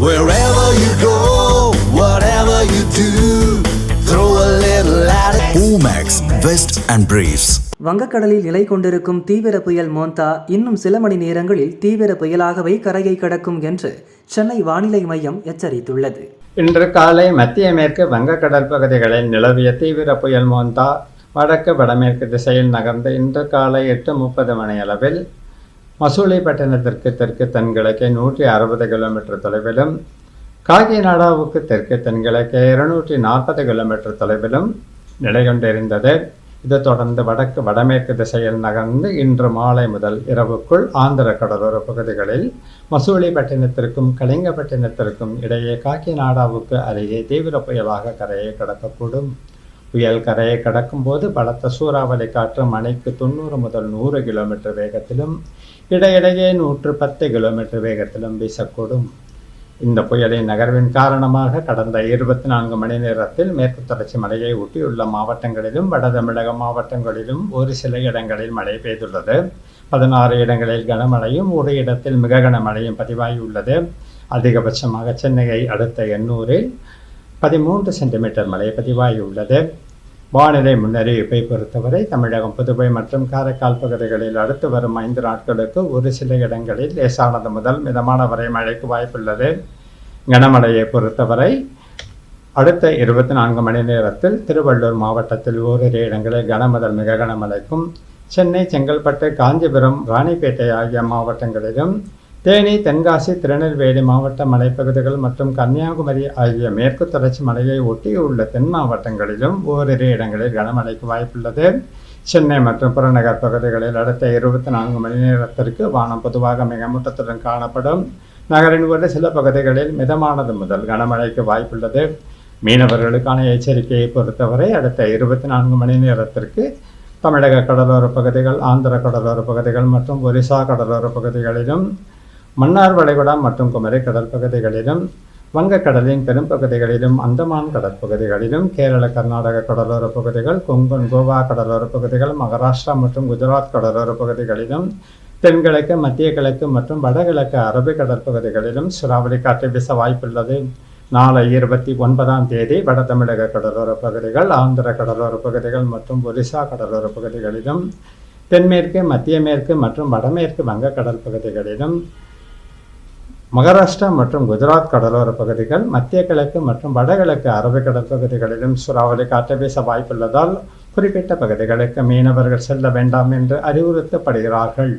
Wherever you go, whatever you do, throw a little at it. Omax, Vest and Briefs. வங்கக்கடலில் நிலை கொண்டிருக்கும் தீவிர புயல் மோந்தா இன்னும் சில மணி நேரங்களில் தீவிர புயலாகவே கரையை கடக்கும் என்று சென்னை வானிலை மையம் எச்சரித்துள்ளது இன்று காலை மத்திய மேற்கு வங்கக்கடல் பகுதிகளில் நிலவிய தீவிர புயல் மோந்தா வடக்கு வடமேற்கு திசையில் நகர்ந்து இன்று காலை எட்டு முப்பது மணி மசூலை பட்டணத்திற்கு தெற்கு தென்கிழக்கே நூற்றி அறுபது கிலோமீட்டர் தொலைவிலும் காகிநாடாவுக்கு தெற்கு தென்கிழக்கே இருநூற்றி நாற்பது கிலோமீட்டர் தொலைவிலும் நிலை கொண்டிருந்தது. இது தொடர்ந்து வடக்கு வடமேற்கு திசையில் நகர்ந்து இன்று மாலை முதல் இரவுக்குள் ஆந்திர கடலோர பகுதிகளில் மசூலிப்பட்டினத்திற்கும் கலிங்கப்பட்டினத்திற்கும் இடையே காக்கிநாடாவுக்கு அருகே தீவிர புயலாக கரையை கடக்கக்கூடும். புயல் கரையை கடக்கும்போது பலத்த சூறாவளி காற்று மணிக்கு தொண்ணூறு முதல் நூறு கிலோமீட்டர் வேகத்திலும் இடையிடையே நூற்று பத்து கிலோமீட்டர் வேகத்திலும் வீசக்கூடும். இந்த புயலின் நகர்வின் காரணமாக கடந்த இருபத்தி நான்கு மணி நேரத்தில் மேற்கு தொடர்ச்சி மலையை ஒட்டியுள்ள மாவட்டங்களிலும் வட தமிழக மாவட்டங்களிலும் ஒரு சில இடங்களில் மழை பெய்துள்ளது. பதினாறு இடங்களில் கனமழையும் ஒரு இடத்தில் மிக கனமழையும் பதிவாகியுள்ளது. அதிகபட்சமாக சென்னையை அடுத்த எண்ணூரில் பதிமூன்று சென்டிமீட்டர் மழை பதிவாகியுள்ளது. வானிலை முன்னறிவிப்பை பொறுத்தவரை தமிழகம் புதுவை மற்றும் காரைக்கால் பகுதிகளில் அடுத்து வரும் ஐந்து நாட்களுக்கு ஒரு சில இடங்களில் லேசானது முதல் மிதமான வரை மழைக்கு வாய்ப்புள்ளது. கனமழையை பொறுத்தவரை அடுத்த இருபத்தி நான்கு மணி நேரத்தில் திருவள்ளூர் மாவட்டத்தில் ஓரிரு இடங்களில் கனமுதல் மிக கனமழைக்கும் சென்னை செங்கல்பட்டு காஞ்சிபுரம் ராணிப்பேட்டை ஆகிய மாவட்டங்களிலும் தேனி தென்காசி திருநெல்வேலி மாவட்ட மலைப்பகுதிகள் மற்றும் கன்னியாகுமரி ஆகிய மேற்கு தொடர்ச்சி மலையை ஒட்டியுள்ள தென் மாவட்டங்களிலும் ஓரிரு இடங்களில் கனமழைக்கு வாய்ப்புள்ளது. சென்னை மற்றும் புறநகர் பகுதிகளில் அடுத்த இருபத்தி நான்கு மணி நேரத்திற்கு வானம் பொதுவாக மிகமூட்டத்துடன் காணப்படும். நகரின் ஒரு சில பகுதிகளில் மிதமானது முதல் கனமழைக்கு வாய்ப்புள்ளது. மீனவர்களுக்கான எச்சரிக்கையை பொறுத்தவரை அடுத்த இருபத்தி நான்கு மணி நேரத்திற்கு தமிழக கடலோர பகுதிகள் ஆந்திர கடலோர பகுதிகள் மற்றும் ஒரிசா கடலோர பகுதிகளிலும் மன்னார் வளைகுடா மற்றும் குமரி கடல் பகுதிகளிலும் வங்கக்கடலின் பெரும்பகுதிகளிலும் அந்தமான் கடற்பகுதிகளிலும் கேரள கர்நாடக கடலோர பகுதிகள் கொங்கன் கோவா கடலோர பகுதிகள் மகாராஷ்டிரா மற்றும் குஜராத் கடலோர பகுதிகளிலும் தென்கிழக்கு மத்திய கிழக்கு மற்றும் வடகிழக்கு அரபிக் கடற்பகுதிகளிலும் சுறாவளி காற்று வீச வாய்ப்புள்ளது. நாளை இருபத்தி ஒன்பதாம் தேதி வட தமிழக கடலோர பகுதிகள் ஆந்திர கடலோர பகுதிகள் மற்றும் ஒரிசா கடலோர பகுதிகளிலும் தென்மேற்கு மத்திய மேற்கு மற்றும் வடமேற்கு வங்கக்கடல் பகுதிகளிலும் மகாராஷ்டிரா மற்றும் குஜராத் கடலோர பகுதிகள் மத்திய கிழக்கு மற்றும் வடகிழக்கு அரபிக்கடல் பகுதிகளிலும் சூறாவளி காற்று வீச வாய்ப்புள்ளதால் குறிப்பிட்ட பகுதிகளுக்கு மீனவர்கள் செல்ல வேண்டாம் என்று அறிவுறுத்தப்படுகிறார்கள்.